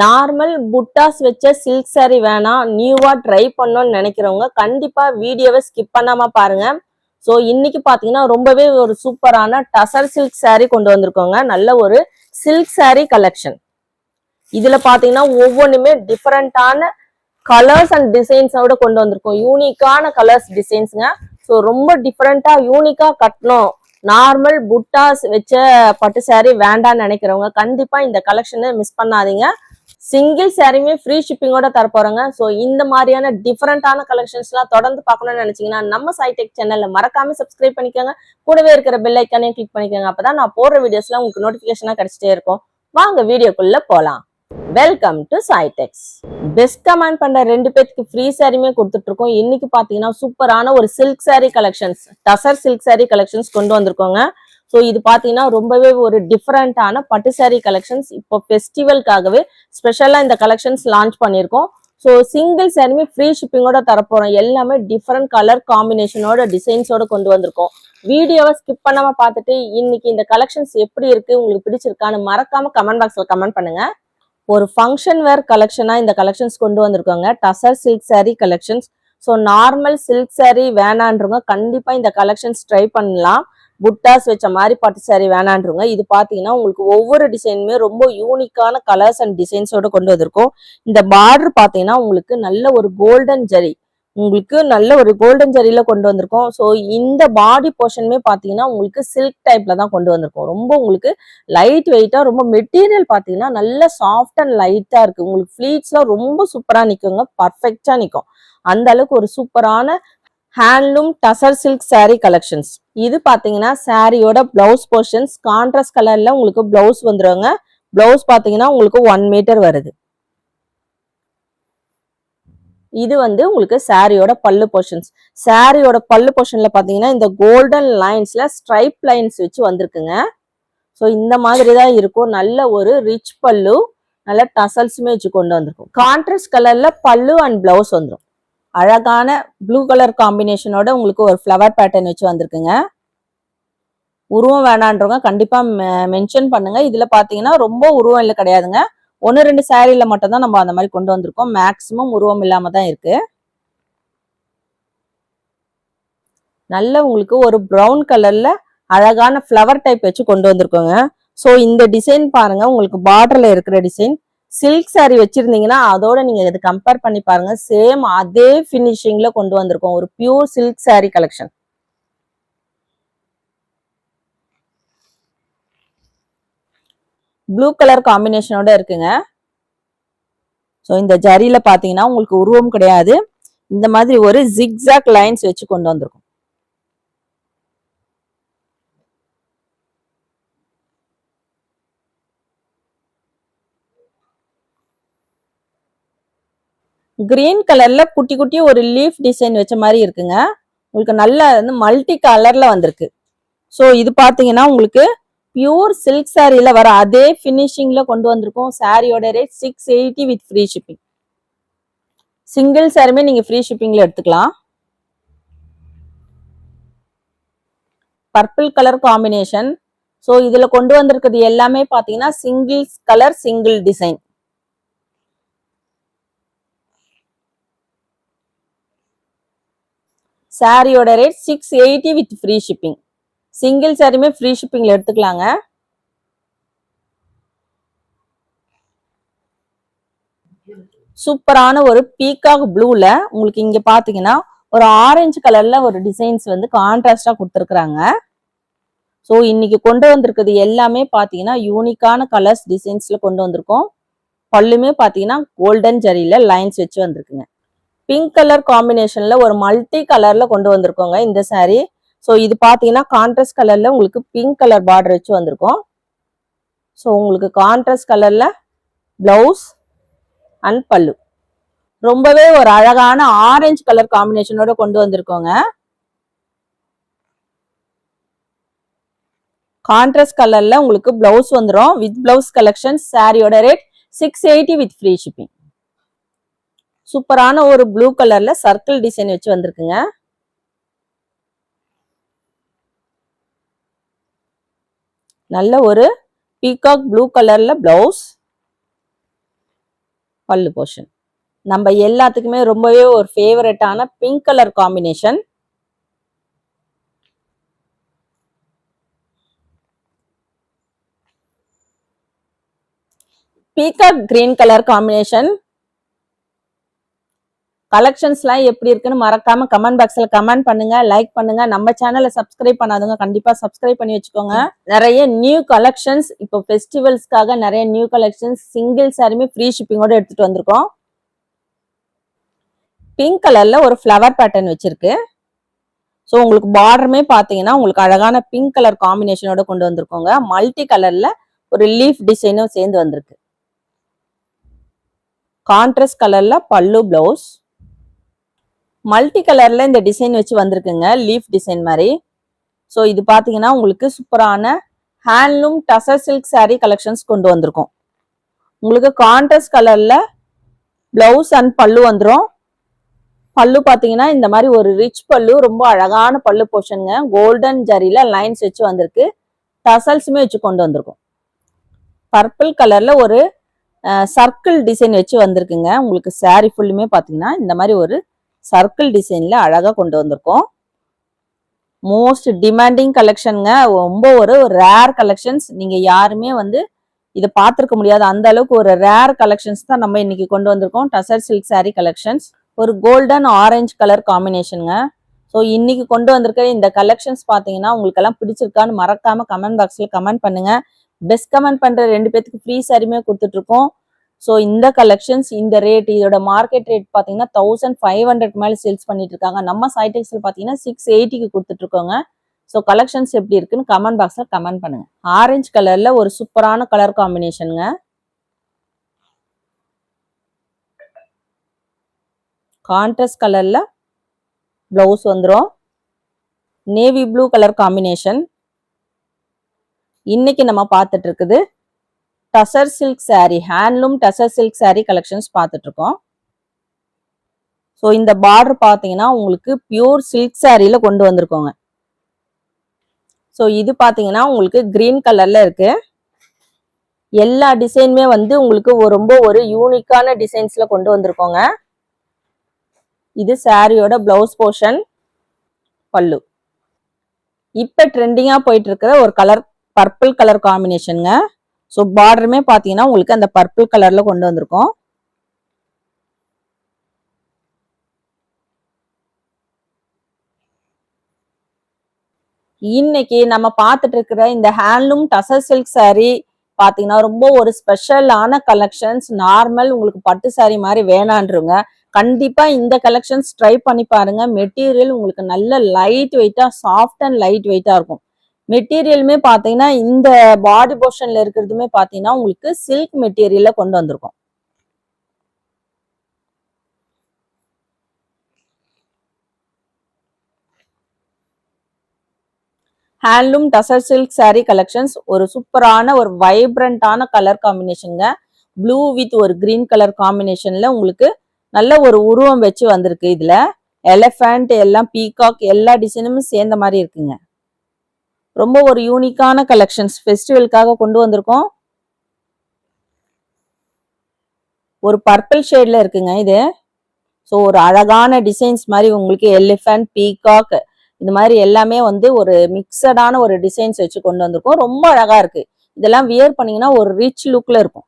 Normal புட்டாஸ் வச்ச silk sorry வேணாம் நியூவா ட்ரை பண்ணணும்னு நினைக்கிறவங்க கண்டிப்பா வீடியோவை ஸ்கிப் பண்ணாம பாருங்க. ஸோ இன்னைக்கு பாத்தீங்கன்னா ரொம்பவே ஒரு சூப்பரான டசர் சில்க் சாரி கொண்டு வந்திருக்கோங்க. நல்ல ஒரு சில்க் சாரி கலெக்ஷன் இதுல பாத்தீங்கன்னா ஒவ்வொன்றுமே டிஃப்ரெண்ட்டான கலர்ஸ் அண்ட் டிசைன்ஸோட கொண்டு வந்திருக்கோம். யூனிக்கான கலர்ஸ் டிசைன்ஸுங்க ஸோ ரொம்ப டிஃப்ரெண்ட்டாக யூனிக்காக கட்டணும். நார்மல் புட்டாஸ் வச்ச பட்டு சாரி வேண்டாம்னு நினைக்கிறவங்க கண்டிப்பாக இந்த கலெக்ஷனை மிஸ் பண்ணாதீங்க. சிங்கிள் சாரியுமே ஃப்ரீ ஷிப்பிங்கோட தரப்போறோங்க. ஸோ இந்த மாதிரியான டிஃப்ரெண்டான கலெக்ஷன்ஸ்லாம் தொடர்ந்து பார்க்கணும்னு நினைச்சீங்கன்னா நம்ம சைடெக் சேனல்ல மறக்காம சப்ஸ்கிரைப் பண்ணிக்கோங்க. கூடவே இருக்கிற பெல் ஐக்கானையும் கிளிக் பண்ணிக்கோங்க. அப்பதான் நான் போடுற வீடியோஸ்லாம் உங்களுக்கு நோட்டிபிகேஷனா கிடைச்சிட்டே இருக்கும். வாங்க வீடியோக்குள்ள போலாம். வெல்கம் டு சைடெக்ஸ் பெஸ்ட் கமெண்ட் பண்ற ரெண்டு பேத்துக்கு ஃப்ரீ சாரியுமே கொடுத்துட்டு இருக்கோம் இன்னைக்கு பாத்தீங்கன்னா சூப்பரான ஒரு silk sari collections tussar silk sari collections கொண்டு வந்திருக்கோங்க. ஸோ இது பாத்தீங்கன்னா ரொம்பவே ஒரு டிஃப்ரெண்டான பட்டு saree கலெக்ஷன்ஸ் இப்போ ஃபெஸ்டிவல்காகவே ஸ்பெஷலாக இந்த கலெக்ஷன்ஸ் லான்ச் பண்ணியிருக்கோம். ஸோ சிங்கிள் சாரியுமே ஃப்ரீ ஷிப்பிங்கோட தரப்போறோம். எல்லாமே டிஃப்ரெண்ட் கலர் காம்பினேஷனோட டிசைன்ஸோட கொண்டு வந்திருக்கோம். வீடியோவை ஸ்கிப் பண்ணாம பார்த்துட்டு இன்னைக்கு இந்த கலெக்ஷன்ஸ் எப்படி இருக்கு உங்களுக்கு பிடிச்சிருக்கான்னு மறக்காம கமெண்ட் பாக்ஸில் கமெண்ட் பண்ணுங்க. ஒரு ஃபங்க்ஷன் வேர் கலெக்ஷனா இந்த கலெக்ஷன்ஸ் கொண்டு வந்திருக்காங்க. Tussar silk sari collections so normal silk sari வேணான்றவங்க கண்டிப்பாக இந்த கலெக்ஷன்ஸ் ட்ரை பண்ணலாம். புட்டாஸ் வச்ச மாதிரி பட்டு சாரீ வேணான்றவங்க. இது பார்த்தீங்கன்னா உங்களுக்கு ஒவ்வொரு டிசைனுமே ரொம்ப யூனிக்கான கலர்ஸ் அண்ட் டிசைன்ஸோட கொண்டு வந்திருக்கோம். இந்த பார்டர் பார்த்தீங்கன்னா உங்களுக்கு நல்ல ஒரு கோல்டன் ஜரி உங்களுக்கு நல்ல ஒரு கோல்டன் ஜரியில கொண்டு வந்திருக்கோம். ஸோ இந்த பாடி போர்ஷனுமே பார்த்தீங்கன்னா உங்களுக்கு சில்க் டைப்ல தான் கொண்டு வந்திருக்கோம். ரொம்ப உங்களுக்கு லைட் வெயிட்டா ரொம்ப மெட்டீரியல் பார்த்தீங்கன்னா நல்ல சாஃப்ட் அண்ட் லைட்டா இருக்கு. உங்களுக்கு ஃபிளீட்ஸ்லாம் ரொம்ப சூப்பரா நிற்குங்க பர்ஃபெக்டா நிற்கும் அந்த அளவுக்கு ஒரு சூப்பரான handloom tussar silk sari collections இது பார்த்தீங்கன்னா சாரியோட பிளவுஸ் போர்ஷன்ஸ் கான்ட்ராஸ்ட் கலர்ல உங்களுக்கு பிளவுஸ் வந்துருவாங்க பிளவுஸ் பார்த்தீங்கன்னா உங்களுக்கு ஒன் மீட்டர் வருது. இது வந்து உங்களுக்கு சாரியோட பல்லு போர்ஷன்ஸ் சாரியோட பல்லு போர்ஷன்ல பார்த்தீங்கன்னா இந்த கோல்டன் லைன்ஸ்ல ஸ்ட்ரைப் லைன்ஸ் வச்சு வந்திருக்குங்க. ஸோ இந்த மாதிரி தான் இருக்கும். நல்ல ஒரு ரிச் பல்லு நல்ல டசல்ஸுமே வச்சு கொண்டு வந்திருக்கும். கான்ட்ராஸ்ட் கலர்ல பல்லு அண்ட் பிளவுஸ் வந்துடும் அழகான ப்ளூ கலர் காம்பினேஷனோட உங்களுக்கு ஒரு ஃப்ளவர் பேட்டர்ன் வச்சு வந்திருக்குங்க. உருவம் வேணான்றவங்க கண்டிப்பாக மென்ஷன் பண்ணுங்க. இதில் பார்த்தீங்கன்னா ரொம்ப உருவம் இல்லை கிடையாதுங்க. ஒன்று ரெண்டு சாரீல மட்டும்தான் நம்ம அந்த மாதிரி கொண்டு வந்திருக்கோம். மேக்ஸிமம் உருவம் இல்லாமல் தான் இருக்கு. நல்ல உங்களுக்கு ஒரு ப்ரௌன் கலர்ல அழகான ஃப்ளவர் டைப் வச்சு கொண்டு வந்திருக்கோங்க. ஸோ இந்த டிசைன் பாருங்க. உங்களுக்கு பார்டர்ல இருக்கிற டிசைன் சில்க் சாரி வச்சிருந்தீங்கன்னா அதோட நீங்க இது கம்பேர் பண்ணி பாருங்க. சேம் அதே ஃபினிஷிங்ல கொண்டு வந்திருக்கோம். ஒரு pure silk sari collection blue colour காம்பினேஷனோட இருக்குங்க. ஸோ இந்த ஜரியில பாத்தீங்கன்னா உங்களுக்கு உருவம் கிடையாது. இந்த மாதிரி ஒரு ஜிக்ஸாக் லைன்ஸ் வச்சு கொண்டு வந்திருக்கோம். கிரீன் கலர்ல குட்டி குட்டி ஒரு லீஃப் டிசைன் வச்ச மாதிரி இருக்குங்க. உங்களுக்கு நல்ல வந்து மல்டி கலர்ல வந்திருக்கு. ஸோ இது பார்த்தீங்கன்னா உங்களுக்கு பியூர் சில்க் சாரியில வர அதே ஃபினிஷிங்ல கொண்டு வந்திருக்கோம். சாரியோட rate six eighty with free shipping single சாரியுமே நீங்க ஃப்ரீ ஷிப்பிங்ல எடுத்துக்கலாம். பர்பிள் கலர் காம்பினேஷன் ஸோ இதுல கொண்டு வந்திருக்கிறது எல்லாமே பார்த்தீங்கன்னா சிங்கிள் கலர் சிங்கிள் டிசைன் சாரியோட rate six eighty with free shipping single சாரியுமே ஃப்ரீ ஷிப்பிங்கில் எடுத்துக்கலாங்க. சூப்பரான ஒரு பீகாக் ப்ளூவில் உங்களுக்கு இங்கே பார்த்தீங்கன்னா ஒரு ஆரஞ்சு கலரில் ஒரு டிசைன்ஸ் வந்து கான்ட்ராஸ்டாக கொடுத்துருக்குறாங்க. ஸோ இன்னைக்கு கொண்டு வந்திருக்கிறது எல்லாமே பார்த்தீங்கன்னா யூனிக்கான கலர்ஸ் டிசைன்ஸில் கொண்டு வந்திருக்கோம். பல்லுமே பார்த்தீங்கன்னா கோல்டன் ஜரியில் லைன்ஸ் வச்சு வந்திருக்குங்க. பிங்க் கலர் காம்பினேஷன்ல ஒரு மல்டி கலர்ல கொண்டு வந்திருக்கோங்க இந்த saree. ஸோ இது பார்த்தீங்கன்னா கான்ட்ராஸ்ட் கலர்ல உங்களுக்கு பிங்க் கலர் பார்டர் வச்சு வந்திருக்கோம். ஸோ உங்களுக்கு கான்ட்ராஸ்ட் கலர்ல பிளவுஸ் அண்ட் பல்லு. ரொம்பவே ஒரு அழகான ஆரஞ்சு கலர் காம்பினேஷனோட கொண்டு வந்திருக்கோங்க. கான்ட்ராஸ்ட் கலர்ல உங்களுக்கு பிளவுஸ் வந்துடும் வித் பிளவுஸ் கலெக்ஷன் சாரியோட rate six eighty with free shipping சூப்பரான ஒரு ப்ளூ கலர்ல சர்க்கிள் டிசைன் வச்சு வந்திருக்குங்க. நல்ல ஒரு பீகாக் ப்ளூ கலர்ல பிளவுஸ். பல்லு போர்ஷன். நம்ம எல்லாத்துக்குமே ரொம்பவே ஒரு ஃபேவரட்டான pink colour combination. Peacock green colour combination. கலெக்ஷன்ஸ்லாம் எப்படி இருக்குன்னு மறக்காம கமெண்ட் பாக்ஸ்ல கமெண்ட் பண்ணுங்க லைக் பண்ணுங்க. நம்ம சேனலை சப்ஸ்கிரைப் பண்ணாதவங்க கண்டிப்பா சப்ஸ்கிரைப் பண்ணி வச்சுக்கோங்க. நிறைய நியூ கலெக்ஷன்ஸ் இப்போ ஃபெஸ்டிவல்ஸ்க்காக நிறைய நியூ கலெக்ஷன்ஸ் சிங்கிள் சாரியுமே ஃப்ரீ ஷிப்பிங்கோட எடுத்துட்டு வந்திருக்கோம். பிங்க் கலர்ல ஒரு ஃப்ளவர் பேட்டர்ன் வச்சிருக்கு. ஸோ உங்களுக்கு பார்டருமே பார்த்தீங்கன்னா உங்களுக்கு அழகான பிங்க் கலர் காம்பினேஷனோட கொண்டு வந்திருக்கோங்க. மல்டி கலர்ல ஒரு லீஃப் டிசைனும் சேர்ந்து வந்திருக்கு. கான்ட்ரஸ்ட் கலர்ல பல்லு பிளவுஸ் மல்டி கலர்ல இந்த டிசைன் வச்சு வந்திருக்குங்க லீஃப் டிசைன் மாதிரி. ஸோ இது பார்த்தீங்கன்னா உங்களுக்கு சூப்பரான handloom tussar silk sari collections கொண்டு வந்திருக்கோம். உங்களுக்கு கான்ட்ராஸ்ட் கலர்ல பிளவுஸ் அண்ட் பல்லு வந்துடும் பல்லு பார்த்தீங்கன்னா இந்த மாதிரி ஒரு ரிச் பல்லு ரொம்ப அழகான பல்லு போர்ஷனுங்க கோல்டன் ஜரியில லைன்ஸ் வச்சு வந்திருக்கு. டசல்ஸுமே வச்சு கொண்டு வந்திருக்கோம். பர்பிள் கலர்ல ஒரு சர்க்கிள் டிசைன் வச்சு வந்திருக்குங்க. உங்களுக்கு சாரீ ஃபுல்லுமே பார்த்தீங்கன்னா இந்த மாதிரி ஒரு சர்க்கிள் டிசைனில் அழகாக கொண்டு வந்திருக்கோம். மோஸ்ட் டிமாண்டிங் கலெக்ஷனுங்க ரொம்ப ஒரு ரேர் கலெக்ஷன்ஸ் நீங்கள் யாருமே வந்து இதை பார்த்துருக்க முடியாது. அந்த அளவுக்கு ஒரு ரேர் கலெக்ஷன்ஸ் தான் நம்ம இன்னைக்கு கொண்டு வந்திருக்கோம். டசர் சில்க் saree கலெக்ஷன்ஸ் ஒரு கோல்டன் ஆரஞ்சு கலர் காம்பினேஷனுங்க ஸோ இன்னைக்கு கொண்டு வந்திருக்க இந்த கலெக்ஷன்ஸ் பார்த்தீங்கன்னா உங்களுக்கெல்லாம் பிடிச்சிருக்கான்னு மறக்காம கமெண்ட் பாக்ஸில் கமெண்ட் பண்ணுங்க. பெஸ்ட் கமெண்ட் பண்ணுற ரெண்டு பேத்துக்கு ஃப்ரீ சாரியுமே கொடுத்துட்ருக்கோம் ஸோ இந்த கலெக்ஷன்ஸ் இந்த ரேட் இதோட மார்க்கெட் ரேட் பார்த்தீங்கன்னா தௌசண்ட் ஃபைவ் ஹண்ட்ரட் மேலே சேல்ஸ் பண்ணிட்டு இருக்காங்க நம்ம சைடெக்ஸில் பார்த்தீங்கன்னா சிக்ஸ் எயிட்டிக்கு கொடுத்துட்டு இருக்கோங்க ஸோ கலெக்ஷன்ஸ் எப்படி இருக்குன்னு கமெண்ட் பாக்ஸில் கமெண்ட் பண்ணுங்க. ஆரஞ்சு கலர்ல ஒரு சூப்பரான கலர் காம்பினேஷனுங்க கான்ட்ரஸ்ட் கலர்ல பிளவுஸ் வந்துடும் நேவி ப்ளூ கலர் காம்பினேஷன் இன்னைக்கு நம்ம பார்த்துட்டு இருக்குது tussar silk saree handloom tussar silk saree collections பார்த்துட்டு இருக்கோம் ஸோ இந்த பார்டர் பார்த்தீங்கன்னா உங்களுக்கு பியூர் சில்க் சாரியில் கொண்டு வந்திருக்கோங்க. ஸோ இது பார்த்தீங்கன்னா உங்களுக்கு க்ரீன் கலரில் இருக்கு. எல்லா டிசைனுமே வந்து உங்களுக்கு ரொம்ப ஒரு யூனிக்கான டிசைன்ஸில் கொண்டு வந்திருக்கோங்க. இது சாரியோட பிளவுஸ் போர்ஷன் பல்லு. இப்போ ட்ரெண்டிங்காக போயிட்டு இருக்கிற ஒரு கலர் பர்பிள் கலர் காம்பினேஷனுங்க ஸோ பார்டருமே பார்த்தீங்கன்னா உங்களுக்கு அந்த பர்பிள் கலரில் கொண்டு வந்திருக்கோம். இன்னைக்கு நம்ம பார்த்துட்டு இருக்கிற இந்த ஹேண்ட்லூம் டசர் சில்க் சாரீ பார்த்தீங்கன்னா ரொம்ப ஒரு ஸ்பெஷலான கலெக்ஷன்ஸ் நார்மல் உங்களுக்கு பட்டு சாரீ மாதிரி வேணான்றவங்க கண்டிப்பா இந்த கலெக்ஷன்ஸ் ட்ரை பண்ணி பாருங்க. மெட்டீரியல் உங்களுக்கு நல்ல லைட் வெயிட்டா சாஃப்ட் அண்ட் லைட் வெயிட்டா இருக்கும். மெட்டீரியலுமே பார்த்தீங்கன்னா இந்த பாடி போர்ஷன்ல இருக்கிறதுமே பார்த்தீங்கன்னா உங்களுக்கு சில்க் மெட்டீரியல்ல கொண்டு வந்திருக்கோம். Handloom tussar silk saree collections ஒரு சூப்பரான ஒரு வைப்ரண்டான கலர் காம்பினேஷனுங்க ப்ளூ வித் ஒரு கிரீன் கலர் காம்பினேஷன்ல உங்களுக்கு நல்ல ஒரு உருவம் வச்சு வந்திருக்கு இதுல. எலஃபண்ட் எல்லாம் பீகாக் எல்லா டிசைனுமே சேர்ந்த மாதிரி இருக்குங்க. ரொம்ப ஒரு யூனிக்கான கலெக்ஷன்ஸ் ஃபெஸ்டிவலுக்காக கொண்டு வந்திருக்கோம். ஒரு பர்பிள் ஷேட்ல இருக்குங்க இது. ஸோ ஒரு அழகான டிசைன்ஸ் மாதிரி உங்களுக்கு எலிஃபண்ட் பீகாக் இது மாதிரி எல்லாமே வந்து ஒரு மிக்சடான ஒரு டிசைன்ஸ் வச்சு கொண்டு வந்திருக்கோம். ரொம்ப அழகா இருக்கு. இதெல்லாம் வியர் பண்ணீங்கன்னா ஒரு ரிச் லுக்ல இருக்கும்.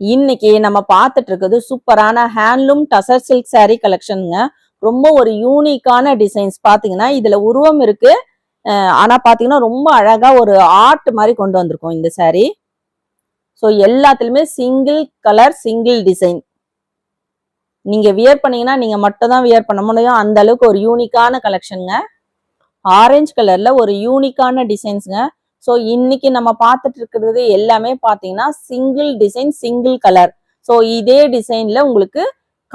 இன்னைக்கு நம்ம பார்த்துட்டு இருக்குது சூப்பரான ஹேண்ட்லூம் டசர் சில்க் saree கலெக்ஷனுங்க ரொம்ப ஒரு யூனிக்கான டிசைன்ஸ் பார்த்தீங்கன்னா இதுல உருவம் இருக்கு. ஆனால் ஆனா பாத்தீங்கன்னா ரொம்ப அழகா ஒரு ஆர்ட் மாதிரி கொண்டு வந்திருக்கோம் இந்த saree. ஸோ எல்லாத்துலயுமே சிங்கிள் கலர் சிங்கிள் டிசைன் நீங்க வியர் பண்ணீங்கன்னா நீங்க மட்டும் தான் வியர் பண்ண முடியும். அந்த அளவுக்கு ஒரு யூனிக்கான கலெக்ஷனுங்க ஆரஞ்சு கலர்ல ஒரு யூனிக்கான டிசைன்ஸுங்க ஸோ இன்னைக்கு நம்ம பார்த்துட்டு இருக்கிறது எல்லாமே பார்த்தீங்கன்னா single design single colour so இதே டிசைன்ல உங்களுக்கு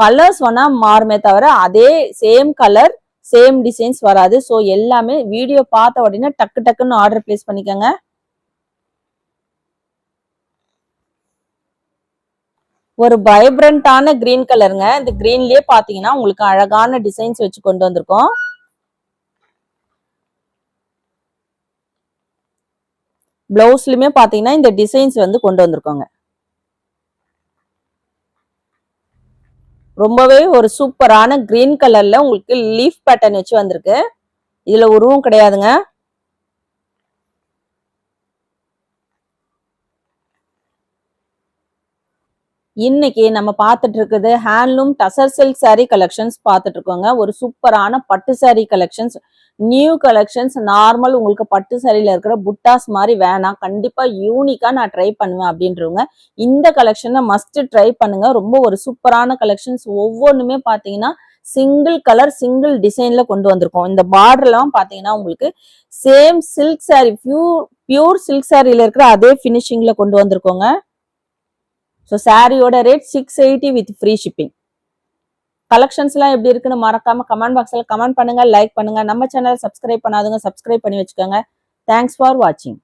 கலர்ஸ் வேணா மாறுமே தவிர அதே சேம் கலர் சேம் டிசைன்ஸ் வராது. ஸோ எல்லாமே வீடியோ பார்த்த உடனே டக்கு டக்குன்னு ஆர்டர் பிளேஸ் பண்ணிக்கோங்க. ஒரு வைப்ரண்டான கிரீன் கலருங்க இந்த கிரீன்லயே பாத்தீங்கன்னா உங்களுக்கு அழகான டிசைன்ஸ் வச்சு கொண்டு வந்திருக்கோம். பிளவுஸ்லயுமே பாத்தீங்கன்னா இந்த டிசைன்ஸ் வந்து கொண்டு வந்திருக்கோங்க. ரொம்பவே ஒரு சூப்பரான கிரீன் கலர்ல உங்களுக்கு லீஃப் பேட்டர்ன் வச்சு வந்திருக்கு. இதுல உருவம் கிடையாதுங்க. இன்னைக்கு நம்ம பார்த்துட்டு இருக்குது handloom tussar silk saree collections பார்த்துட்டு இருக்கோங்க. ஒரு சூப்பரான பட்டு saree collections new collections normal உங்களுக்கு பட்டு சரியில் இருக்கிற புட்டாஸ் மாதிரி வேணாம் கண்டிப்பா யூனிக்கா நான் ட்ரை பண்ணுவேன் அப்படின்றவங்க இந்த கலெக்ஷனை மஸ்ட் ட்ரை பண்ணுங்க. ரொம்ப ஒரு சூப்பரான கலெக்ஷன்ஸ் ஒவ்வொன்றுமே பாத்தீங்கன்னா சிங்கிள் கலர் சிங்கிள் டிசைன்ல கொண்டு வந்திருக்கோம். இந்த பார்டர்லாம் பாத்தீங்கன்னா உங்களுக்கு same silk saree pure pure silk சாரியில இருக்கிற அதே ஃபினிஷிங்ல கொண்டு வந்திருக்கோங்க. ஸோ சாரியோட rate six eighty with free shipping collections எல்லாம் எப்படி இருக்குன்னு மறக்காம கமெண்ட் பாக்ஸ்ல கமெண்ட் பண்ணுங்க லைக் பண்ணுங்க. நம்ம சேனல் சப்ஸ்கிரைப் பண்ணாதுங்க சப்ஸ்கிரைப் பண்ணி வச்சுக்கோங்க. தேங்க்ஸ் ஃபார் வாட்சிங்